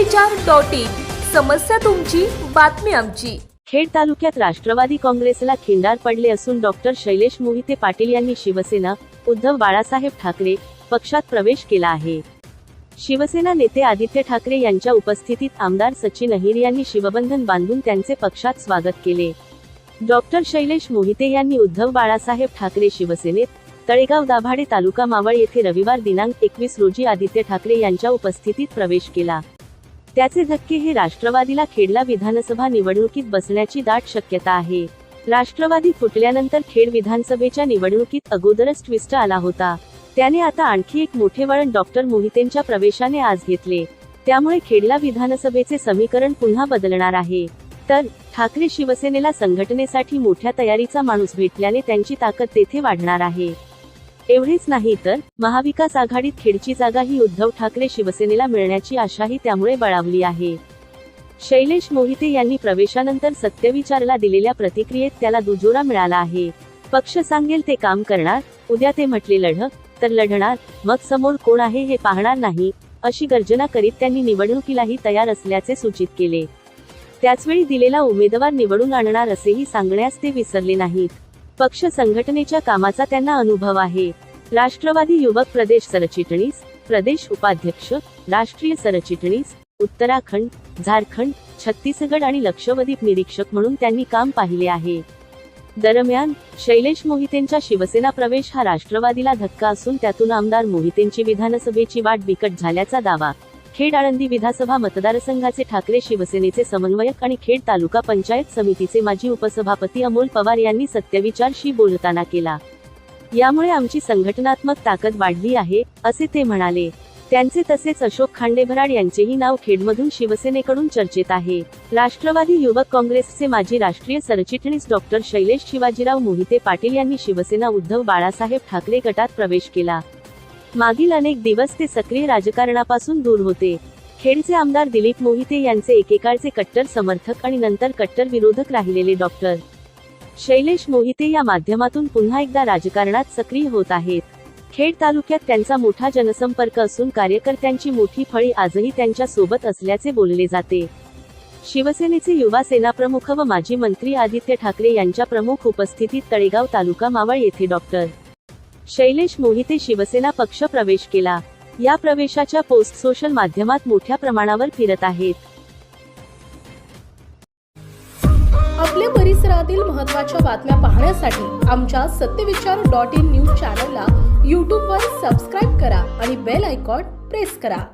विचार dot in. समस्या तुमची बातमी आमची. खेड तालुक्यात राष्ट्रवादी काँग्रेसला खिंडार पडले असून डॉक्टर शैलेश मोहिते पाटील यांनी शिवसेना उद्धव बाळासाहेब ठाकरे पक्षात प्रवेश केला आहे. शिवसेना नेते आदित्य ठाकरे यांच्या उपस्थितीत आमदार सचिन अहिर यांनी शिवबंधन बांधून त्यांचे पक्षात स्वागत केले. डॉक्टर शैलेश मोहिते यांनी उद्धव बाळासाहेब ठाकरे शिवसेनेत तळेगाव दाभाडे तालुका मावळ येथे रविवार दिनांक एकवीस रोजी आदित्य ठाकरे यांच्या उपस्थितीत प्रवेश केला. त्याचे धक्के हे राष्ट्रवादीला खेडला विधानसभा निवडणुकीत बसण्याची दाट शक्यता आहे. राष्ट्रवादी फुटल्यानंतर खेड विधानसभेच्या निवडणुकीत अगोदरच ट्विस्ट आला होता. त्याने आता आणखी एक मोठे वळण डॉक्टर मोहितेंच्या प्रवेशाने आज घेतले. त्यामुळे खेडला विधानसभेचे समीकरण पुन्हा बदलणार आहे. तर ठाकरे शिवसेनेला संघटनेसाठी मोठ्या तयारीचा माणूस भेटल्याने त्यांची ताकद तेथे वाढणार आहे. एवढेच नाही तर महाविकास आघाडीत खेडची जागा ही उद्धव ठाकरे शिवसेनेला मिळण्याची आशाही त्यामुळे बळावली आहे. शैलेश मोहिते यांनी प्रवेशानंतर सत्यविचारला दिलेल्या प्रतिक्रियेत त्याला दुजोरा मिळाला आहे. पक्ष सांगेल ते काम करणार उद्या ते म्हटले लढ तर लढणार मग समोर कोण आहे हे पाहणार नाही अशी गर्जना करीत त्यांनी निवडणुकीलाही तयार असल्याचे सूचित केले. त्याचवेळी दिलेला उमेदवार निवडून आणणार असेही सांगण्यास ते विसरले नाहीत. पक्ष संघटनेच्या कामाचा त्यांना अनुभव आहे. राष्ट्रवादी युवक प्रदेश सरचिटणीस प्रदेश उपाध्यक्ष राष्ट्रीय सरचिटणीस उत्तराखंड झारखंड छत्तीसगड आणि लक्षद्वीप निरीक्षक म्हणून त्यांनी काम पाहिले आहे. दरम्यान शैलेश मोहितेंचा शिवसेना प्रवेश हा राष्ट्रवादीला धक्का असून त्यातून आमदार मोहितेंची विधानसभेची वाट बिकट झाल्याचा दावा. खेड आळंदी विधानसभा मतदारसंघाचे ठाकरे शिवसेनेचे समन्वयक आणि खेड तालुका पंचायत समितीचे माजी उपसभापती अमोल पवार यांनी सत्यविचारशी बोलताना केला. यामुळे आमची संघटनात्मक ताकद वाढली आहे असे ते म्हणाले. त्यांचे तसेच अशोक खांडेभराड यांचेही नाव खेडमधून शिवसेनेकडून चर्चेत आहे. राष्ट्रवादी युवक काँग्रेसचे माजी राष्ट्रीय सरचिटणीस डॉक्टर शैलेश शिवाजीराव मोहिते पाटील यांनी शिवसेना उद्धव बाळासाहेब ठाकरे गटात प्रवेश केला. मागील अनेक दिवस ते सक्रिय राजकारणापासून दूर होते. खेडचे आमदार दिलीप मोहिते यांचे एकेकाळचे कट्टर समर्थक आणि नंतर कट्टर विरोधक राहिलेले डॉक्टर शैलेश मोहिते या माध्यमातून पुन्हा एकदा राजकारणात सक्रिय होत आहेत. खेड तालुक्यात त्यांचा मोठा जनसंपर्क असून कार्यकर्त्यांची मोठी फळी आजही त्यांच्यासोबत असल्याचे बोलले जाते. शिवसेनेचे युवा सेना प्रमुख व माजी मंत्री आदित्य ठाकरे यांच्या प्रमुख उपस्थितीत तळेगाव तालुका मावळ येथे डॉक्टर शैलेश मोहिते शिवसेना पक्ष प्रवेश केला. या प्रवेशाच्या पोस्ट सोशल माध्यमात मोठ्या प्रमाणावर फिरत आहेत. आपल्या परिसरातील महत्त्वाच्या बातम्या पाहण्यासाठी आमच्या सत्यविचार डॉट इन न्यूज चॅनलला यूट्यूबवर सबस्क्राईब करा आणि बेल आयकॉन प्रेस करा.